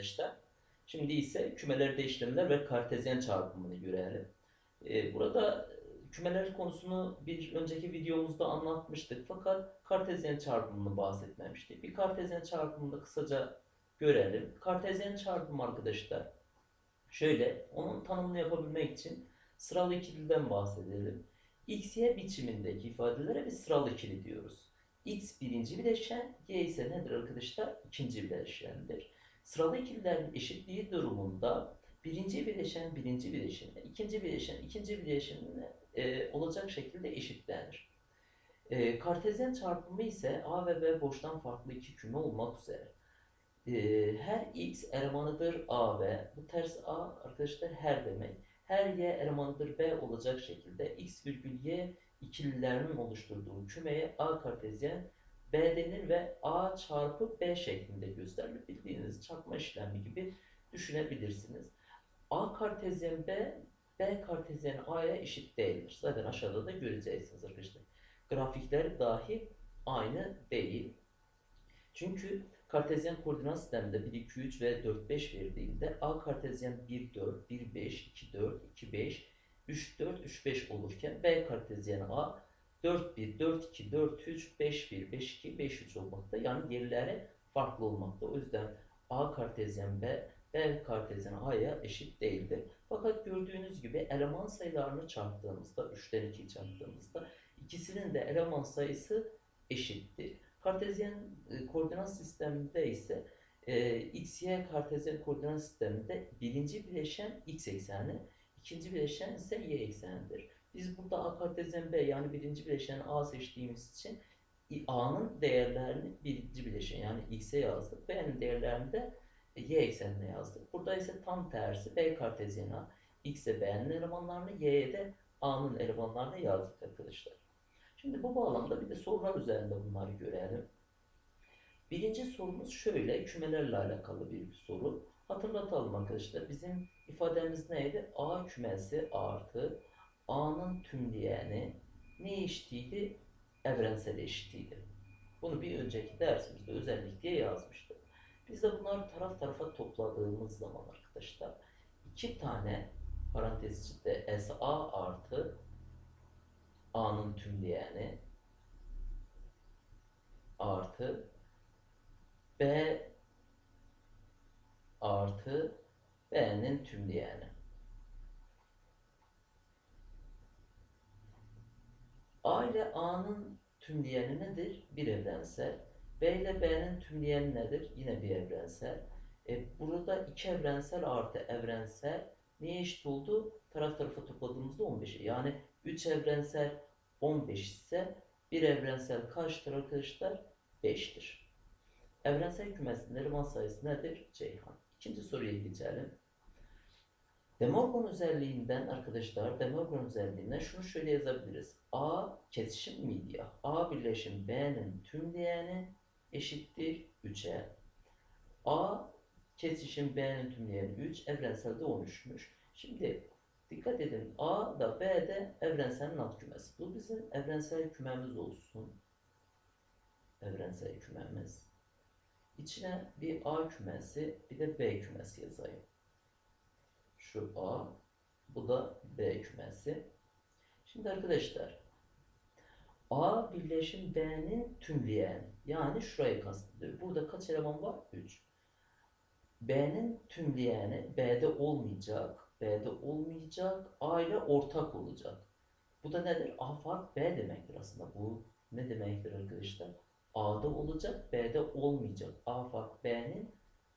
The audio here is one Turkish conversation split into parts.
arkadaşlar. Şimdi ise kümelerde işlemler ve kartezyen çarpımını görelim. Ee, burada e, kümeler konusunu bir önceki videomuzda anlatmıştık fakat kartezyen çarpımını bahsetmemiştik. Bir kartezyen çarpımını kısaca görelim. Kartezyen çarpım arkadaşlar şöyle onun tanımını yapabilmek için sıralı ikiliden bahsedelim. X, Y biçimindeki ifadelere biz sıralı ikili diyoruz. X birinci bileşen, Y ise nedir arkadaşlar? İkinci bileşendir. Sıralı ikililerin eşitliği durumunda birinci bileşen birinci bileşenine, ikinci bileşen ikinci bileşenine e, olacak şekilde eşitlenir. E, kartezyen çarpımı ise A ve B boştan farklı iki küme olmak üzere. E, her x elemanıdır A ve bu ters A arkadaşlar her demek. Her y elemanıdır B olacak şekilde x virgül y ikililerinin oluşturduğu kümeye A kartezyen B denir ve A çarpı B şeklinde gösterilir. Bildiğiniz çarpma işlemi gibi düşünebilirsiniz. A kartezyen B, B kartezyen A'ya eşit değildir. Zaten aşağıda da göreceksiniz arkadaşlar. Grafikler dahi aynı değil. Çünkü kartezyen koordinat sisteminde 1, 2, 3 ve 4, 5 verildiğinde A kartezyen 1, 4, 1, 5, 2, 4, 2, 5, 3, 4, 3, 5 olurken B kartezyen A 4, 1, 4, 2, 4, 3, 5, 1, 5, 2, 5, 3 olmakta. Yani yerleri farklı olmakta. O yüzden A kartezyen B, B kartezyen A'ya eşit değildir. Fakat gördüğünüz gibi eleman sayılarını çarptığımızda, 3'ten 2'yi çarptığımızda ikisinin de eleman sayısı eşittir. Kartezyen e, koordinat sisteminde ise e, x, y kartezyen koordinat sisteminde birinci bileşen x ekseni, ikinci bileşen ise y eksenidir. Biz burada a kartezyen b yani birinci bileşen a seçtiğimiz için a'nın değerlerini birinci bileşen yani x'e yazdık. b'nin değerlerini de e, y eksenine yazdık. Burada ise tam tersi b kartezyen a, x'e b'nin elemanlarını, y'ye de a'nın elemanlarını yazdık arkadaşlar. Şimdi bu bağlamda bir de sorular üzerinde bunları görelim. Birinci sorumuz şöyle, kümelerle alakalı bir soru. Hatırlatalım arkadaşlar, bizim ifademiz neydi? A kümesi artı A'nın tümleyeni ne eşitiydi? Evrensel eşitiydi. Bunu bir önceki dersimizde özellikle yazmıştık. Biz de bunları taraf tarafa topladığımız zaman arkadaşlar iki tane parantez içinde SA artı A'nın tümleyeni artı B artı B'nin tümleyeni. A ile A'nın tümleyeni nedir? Bir evrensel. B ile B'nin tümleyeni nedir? Yine bir evrensel. E, burada iki evrensel artı evrensel neye eşit oldu? Taraf tarafa topladığımızda 15'e. Yani 3 evrensel 15 ise bir evrensel kaçtır arkadaşlar? 5'tir. Evrensel kümesinin eleman sayısı nedir? Ceyhan. İkinci soruya geçelim. De Morgan özelliğinden arkadaşlar, De Morgan özelliğinden şunu şöyle yazabiliriz. A kesişim miydi ya? A birleşim B'nin tümleyeni eşittir 3'e. A kesişim B'nin tümleyeni 3, evrenselde 13'müş. Şimdi dikkat edin A da B de evrenselin alt kümesi. Bu bizim evrensel kümemiz olsun. Evrensel kümemiz. İçine bir A kümesi bir de B kümesi yazayım. Şu A, bu da B kümesi. Şimdi arkadaşlar A birleşim B'nin tümleyen yani şurayı kastediyor. Burada kaç eleman var? 3. B'nin tümleyeni B'de olmayacak. B'de olmayacak. A ile ortak olacak. Bu da nedir? A fark B demektir aslında. Bu ne demektir arkadaşlar? A'da olacak, B'de olmayacak. A fark B'nin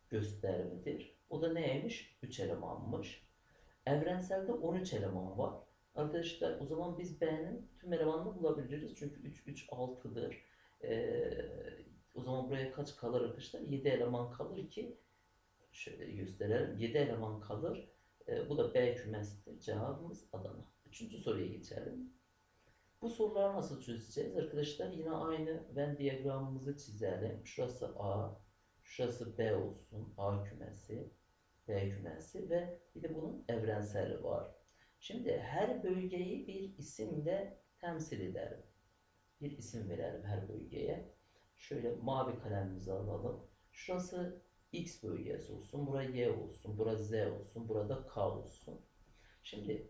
gösterimidir. O da neymiş? 3 elemanmış. Evrenselde 13 eleman var. Arkadaşlar o zaman biz B'nin tüm elemanını bulabiliriz. Çünkü 3, 3, 6'dır. Ee, o zaman buraya kaç kalır arkadaşlar? 7 eleman kalır ki şöyle gösterelim. 7 eleman kalır. Ee, bu da B kümesidir. Cevabımız Adana. Üçüncü soruya geçelim. Bu soruları nasıl çözeceğiz arkadaşlar? Yine aynı Venn diyagramımızı çizelim. Şurası A, şurası B olsun. A kümesi, B kümesi ve bir de bunun evrenseli var. Şimdi her bölgeyi bir isimle temsil edelim. Bir isim verelim her bölgeye. Şöyle mavi kalemimizi alalım. Şurası X bölgesi olsun, bura Y olsun, bura Z olsun, burada K olsun. Şimdi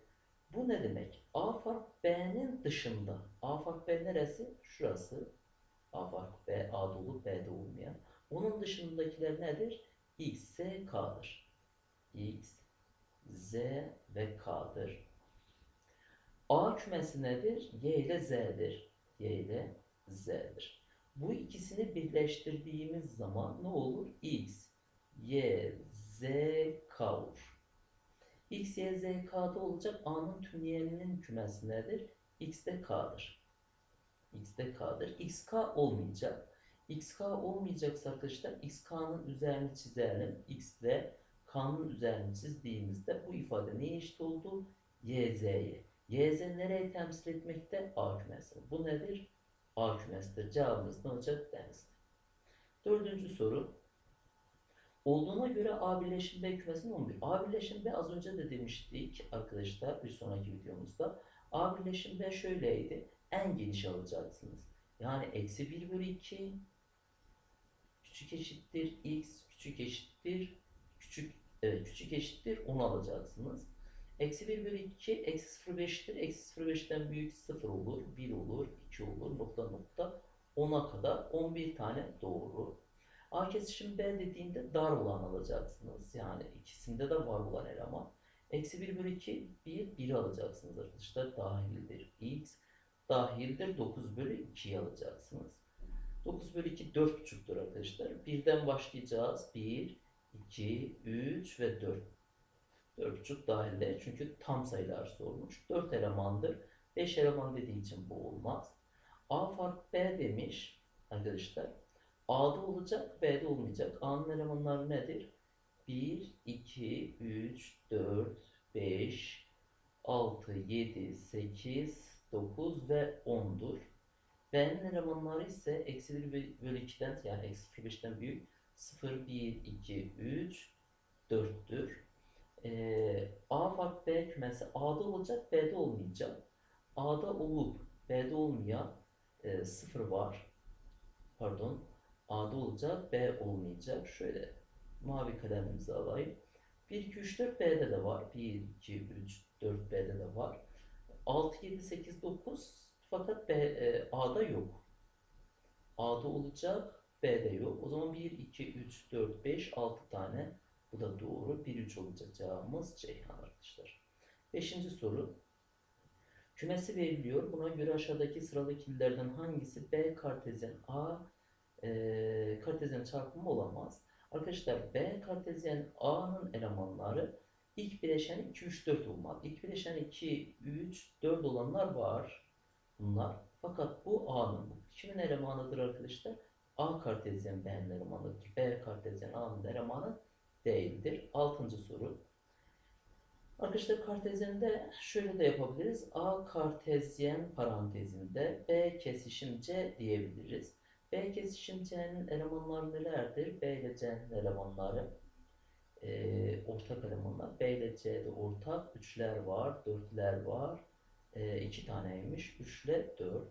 bu ne demek? A fark B'nin dışında. A fark B neresi? Şurası. A fark B, A dolu, B'de olmayan. Onun dışındakiler nedir? X, Z, K'dır. X, Z ve K'dır. A kümesi nedir? Y ile Z'dir. Y ile Z'dir. Bu ikisini birleştirdiğimiz zaman ne olur? X, Y, Z, K olur. X, Y, Z, K'da olacak A'nın tümleyeninin kümesi nedir? X de K'dır. X de K'dır. XK olmayacak. XK olmayacaksa arkadaşlar XK'nın üzerini çizelim. X de K'nın üzerini çizdiğimizde bu ifade neye eşit oldu? YZ'ye. YZ nereye temsil etmekte? A kümesi. Bu nedir? A kümesidir. Cevabımız ne olacak? Denizli. Dördüncü soru. Olduğuna göre A birleşim B kümesinin 11. A birleşim B az önce de demiştik arkadaşlar bir sonraki videomuzda. A birleşim B şöyleydi. En geniş alacaksınız. Yani eksi 1 bölü 2 küçük eşittir x küçük eşittir küçük evet, küçük eşittir 10 alacaksınız. Eksi 1 bölü 2 eksi 0,5'tir. Eksi 0,5'ten büyük 0 olur, 1 olur, 2 olur, nokta nokta 10'a kadar 11 tane doğru. A kesişim B dediğinde dar olan alacaksınız. Yani ikisinde de var olan eleman. Eksi 1 bölü 2, 1, 1 alacaksınız arkadaşlar. Dahildir x, dahildir 9 bölü 2'yi alacaksınız. 9 bölü 2 4,5'tür arkadaşlar. Birden başlayacağız. 1, 2, 3 ve 4. 4,5 dahilde çünkü tam sayılar sormuş. 4 elemandır. 5 eleman dediği için bu olmaz. A fark B demiş arkadaşlar. A'da olacak, B'de olmayacak. A'nın elemanları nedir? 1, 2, 3, 4, 5, 6, 7, 8, 9 ve 10'dur. B'nin elemanları ise eksi 1 bölü 2'den yani eksi 5'ten büyük 0, 1, 2, 3, 4'tür. Ee, A fark B kümesi A'da olacak, B'de olmayacak. A'da olup B'de olmayan e, 0 var. Pardon. A'da olacak, B olmayacak. Şöyle mavi kalemimizi alayım. 1, 2, 3, 4 B'de de var. 1, 2, 3, 4 B'de de var. 6, 7, 8, 9 fakat B, e, A'da yok. A'da olacak, B'de yok. O zaman 1, 2, 3, 4, 5, 6 tane. Bu da doğru. 1, 3 olacak cevabımız Ceyhan arkadaşlar. Beşinci soru. Kümesi veriliyor. Buna göre aşağıdaki sıradakilerden hangisi B kartezyen A e, kartezyen çarpımı olamaz? Arkadaşlar B kartezyen A'nın elemanları ilk bileşen 2, 3, 4 olmalı. İlk bileşen 2, 3, 4 olanlar var. Bunlar. Fakat bu A'nın. Kimin elemanıdır arkadaşlar? A kartezyen B'nin elemanıdır. B kartezyen A'nın elemanı değildir. Altıncı soru. Arkadaşlar kartezyende şöyle de yapabiliriz. A kartezyen parantezinde B kesişim C diyebiliriz. B kesişim C'nin elemanları nelerdir? B ile C'nin elemanları e, ortak elemanlar. B ile C'de ortak üçler var, dörtler var. E, iki taneymiş. 3 ile 4.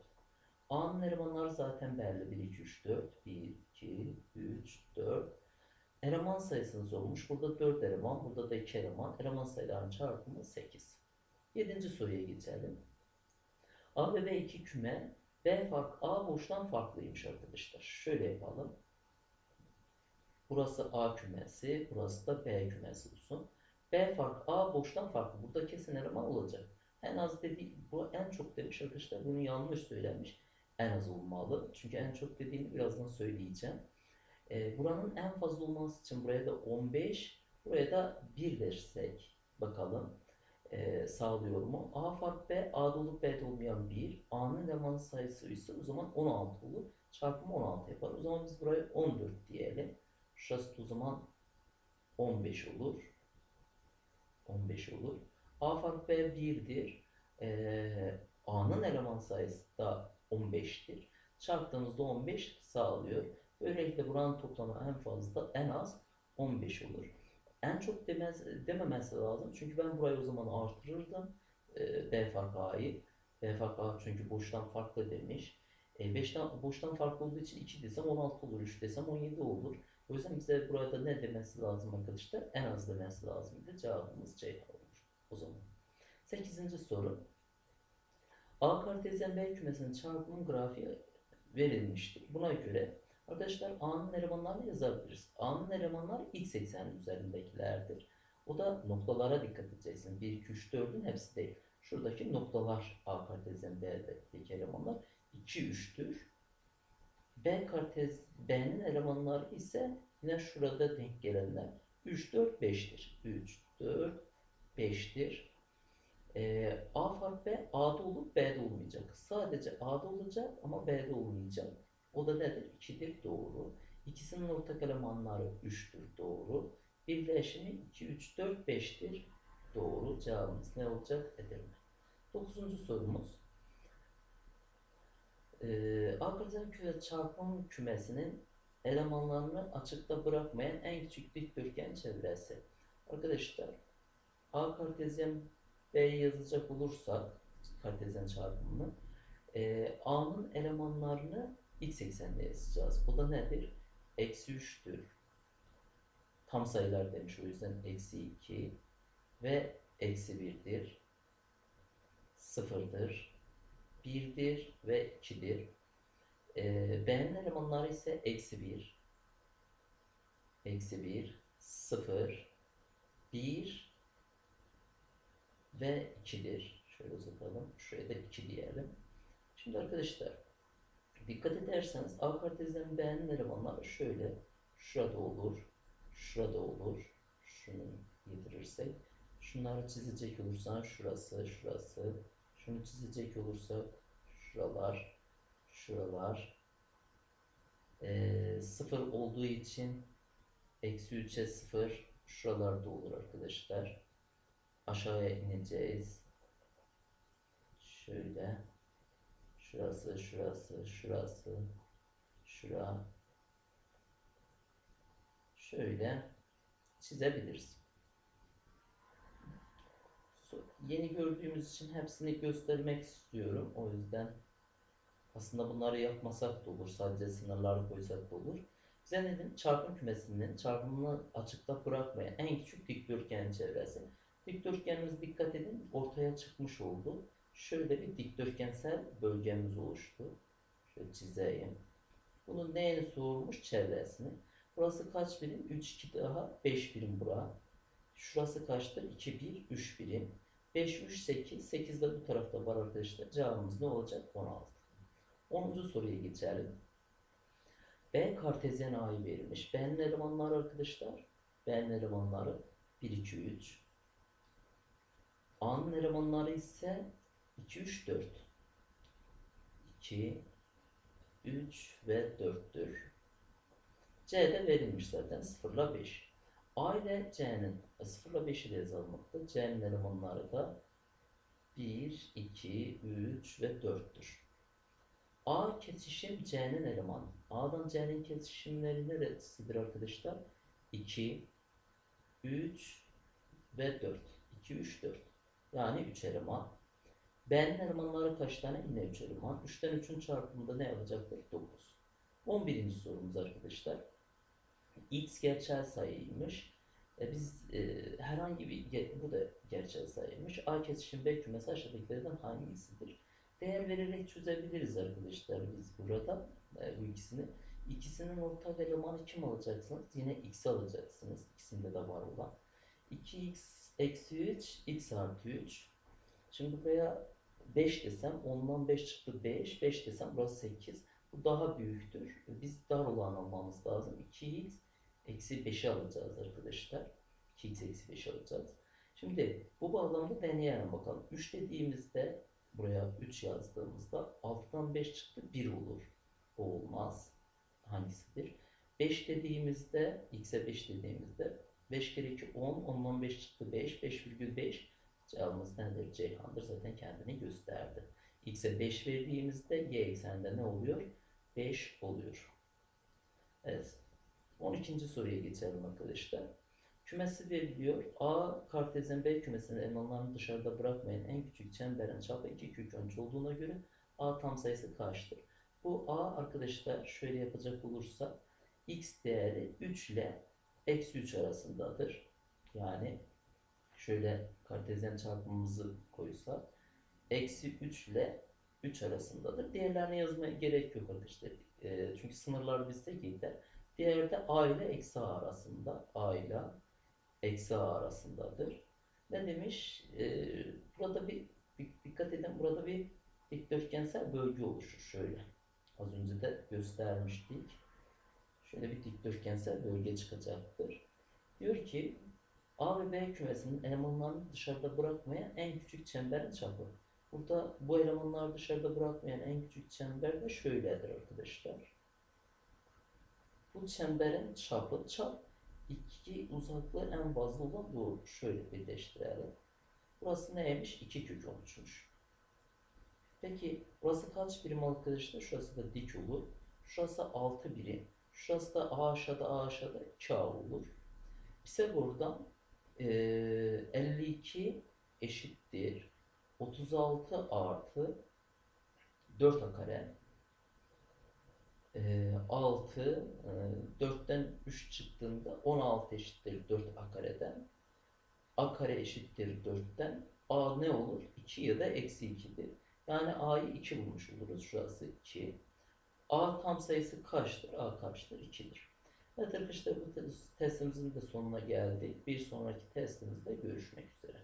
A'nın elemanları zaten belli. 1, 2, 3, 4. 1, 2, 3, 4. Eleman sayısını sormuş. Burada 4 eleman, burada da 2 eleman. Eleman sayılarının çarpımı 8. 7. soruya geçelim. A ve B iki küme. B fark A boştan farklıymış arkadaşlar. Şöyle yapalım. Burası A kümesi, burası da B kümesi olsun. B fark A boştan farklı. Burada kesin eleman olacak. En az dedi, bu en çok demiş arkadaşlar. Bunu yanlış söylemiş. En az olmalı. Çünkü en çok dediğini birazdan söyleyeceğim. E, buranın en fazla olması için buraya da 15, buraya da 1 versek bakalım e, sağlıyor mu? A fark B, A'da olup B'de olmayan 1. A'nın eleman sayısı ise o zaman 16 olur. Çarpımı 16 yapar. O zaman biz buraya 14 diyelim. Şurası da o zaman 15 olur. 15 olur. A fark B 1'dir. E, A'nın eleman sayısı da 15'tir. Çarptığımızda 15 sağlıyor. Böylelikle buranın toplamı en fazla en az 15 olur. En çok demez, dememesi lazım. Çünkü ben burayı o zaman artırırdım. E, B fark A'yı. B fark A çünkü boştan farklı demiş. E, 5'ten, boştan farklı olduğu için 2 desem 16 olur. 3 desem 17 olur. O yüzden bize burada ne demesi lazım arkadaşlar? En az demesi lazımdı. Cevabımız C olur o zaman. Sekizinci soru. A kartezyen B kümesinin çarpımı grafiği verilmiştir. Buna göre arkadaşlar A'nın elemanlarını yazabiliriz. A'nın elemanları x eksenin üzerindekilerdir. O da noktalara dikkat edeceksin. 1, 2, 3, 4'ün hepsi değil. Şuradaki noktalar A kartezyen B'deki elemanlar 2, 3'tür. B kartez B'nin elemanları ise yine şurada denk gelenler 3, 4, 5'tir. 3, 4, 5'tir. Ee, A fark B A'da olup B'de olmayacak. Sadece A'da olacak ama B'de olmayacak. O da nedir? 2'dir doğru. İkisinin ortak elemanları 3'tür doğru. Birleşimi 2, 3, 4, 5'tir doğru. Cevabımız ne olacak? Edirne. Dokuzuncu sorumuz. Ee, Arkadaşlar küre çarpım kümesinin elemanlarını açıkta bırakmayan en küçük dikdörtgen çevresi. Arkadaşlar A kartezyen B'yi yazacak olursak kartezyen çarpımını e, A'nın elemanlarını x ekseninde yazacağız. Bu da nedir? Eksi 3'tür. Tam sayılar demiş o yüzden eksi 2 ve eksi 1'dir. Sıfırdır. 1'dir ve 2'dir. E, B'nin elemanları ise eksi 1, eksi 1, 0, 1 ve 2'dir. Şöyle uzatalım. Şuraya da 2 diyelim. Şimdi arkadaşlar dikkat ederseniz A kartezyen B'nin elemanları şöyle şurada olur, şurada olur. Şunu yedirirsek. Şunları çizecek olursan şurası, şurası. Şunu çizecek olursak şuralar, şuralar. Ee, sıfır olduğu için eksi 3'e 0 şuralarda olur arkadaşlar. Aşağıya ineceğiz. Şöyle. Şurası, şurası, şurası, şura. Şöyle çizebiliriz. Yeni gördüğümüz için hepsini göstermek istiyorum. O yüzden aslında bunları yapmasak da olur. Sadece sınırları koysak da olur. Bize? Çarpım kümesinin çarpımını açıkta bırakmayan en küçük dikdörtgen çevresi. Dikdörtgenimiz dikkat edin ortaya çıkmış oldu. Şöyle bir dikdörtgensel bölgemiz oluştu. Şöyle çizeyim. Bunun neyini sormuş? Çevresini. Burası kaç birim? 3, 2 daha 5 birim bura. Şurası kaçtır? 2, 1, 3 birim. 5, 3, 8. 8 de bu tarafta var arkadaşlar. Cevabımız ne olacak? 16. 10. soruya geçelim. B kartezyen A'yı verilmiş. B'nin elemanları arkadaşlar. B'nin elemanları 1, 2, 3. A'nın elemanları ise 2, 3, 4. 2, 3 ve 4'tür. C'de verilmiş zaten 0 ile 5. A ile C'nin 0 ile 5'i de yazılmakta. C'nin elemanları da 1, 2, 3 ve 4'tür. A kesişim C'nin elemanı. A'dan C'nin kesişimleri neresidir arkadaşlar? 2, 3 ve 4. 2, 3, 4. Yani 3 eleman. B'nin elemanları kaç tane? Yine 3 eleman. 3'ten 3'ün çarpımında ne yapacaktır? 9. 11. sorumuz arkadaşlar. X gerçel sayıymış. E biz e, herhangi bir, bu da gerçel sayıymış. A kesişim B kümesi aşağıdakilerden hangisidir? Değer vererek çözebiliriz arkadaşlar biz burada e, bu ikisini. İkisinin ortak elemanı kim alacaksınız? Yine x alacaksınız. İkisinde de var olan. 2x eksi 3, x artı 3. Şimdi buraya 5 desem, ondan 5 çıktı 5. 5 desem burası 8. Bu daha büyüktür. Biz dar olan almamız lazım. 2x eksi 5'i alacağız arkadaşlar. 2x eksi 5 alacağız. Şimdi bu bağlamda deneyelim bakalım. 3 dediğimizde buraya 3 yazdığımızda 6'dan 5 çıktı 1 olur. O olmaz. Hangisidir? 5 dediğimizde x'e 5 dediğimizde 5 kere 2 10 10'dan 5 çıktı 5 5,5 cevabımız nedir? Ceyhan'dır zaten kendini gösterdi. x'e 5 verdiğimizde y ekseninde ne oluyor? 5 oluyor. Evet. 12. soruya geçelim arkadaşlar. Kümesi veriliyor. A kartezyen B kümesinin elemanlarını dışarıda bırakmayan en küçük çemberin çapı 2 kök önce olduğuna göre A tam sayısı kaçtır? Bu A arkadaşlar şöyle yapacak olursa x değeri 3 ile eksi 3 arasındadır. Yani şöyle kartezyen çarpımımızı koysak eksi 3 ile 3 arasındadır. Diğerlerini yazmaya gerek yok arkadaşlar. Ee, çünkü sınırlar bizde gider. Diğeri de a ile eksi a arasında. a ile eksi a arasındadır. Ne demiş? Ee, burada bir, bir dikkat edin burada bir dikdörtgensel bölge oluşur şöyle. Az önce de göstermiştik. Şöyle bir dikdörtgensel bölge çıkacaktır. Diyor ki A ve B kümesinin elemanlarını dışarıda bırakmayan en küçük çemberin çapı. Burada bu elemanları dışarıda bırakmayan en küçük çember de şöyledir arkadaşlar. Bu çemberin çapı çap iki uzaklığı en fazla olan doğrudur. Şöyle birleştirelim. Burası neymiş? 2 kök 13'müş. Peki burası kaç birim arkadaşlar? Şurası da dik olur. Şurası 6 birim. Şurası da aşağıda aşağıda 2A olur. Bize buradan eee 52 eşittir 36 artı 4 kare eee 6 4'ten 3 çıktığında 16 eşittir 4 a kareden a kare eşittir 4'ten a ne olur? 2 ya da eksi 2'dir. Yani a'yı 2 bulmuş oluruz. Şurası 2. a tam sayısı kaçtır? a kaçtır? 2'dir. Evet arkadaşlar bu testimizin de sonuna geldik. Bir sonraki testimizde görüşmek üzere.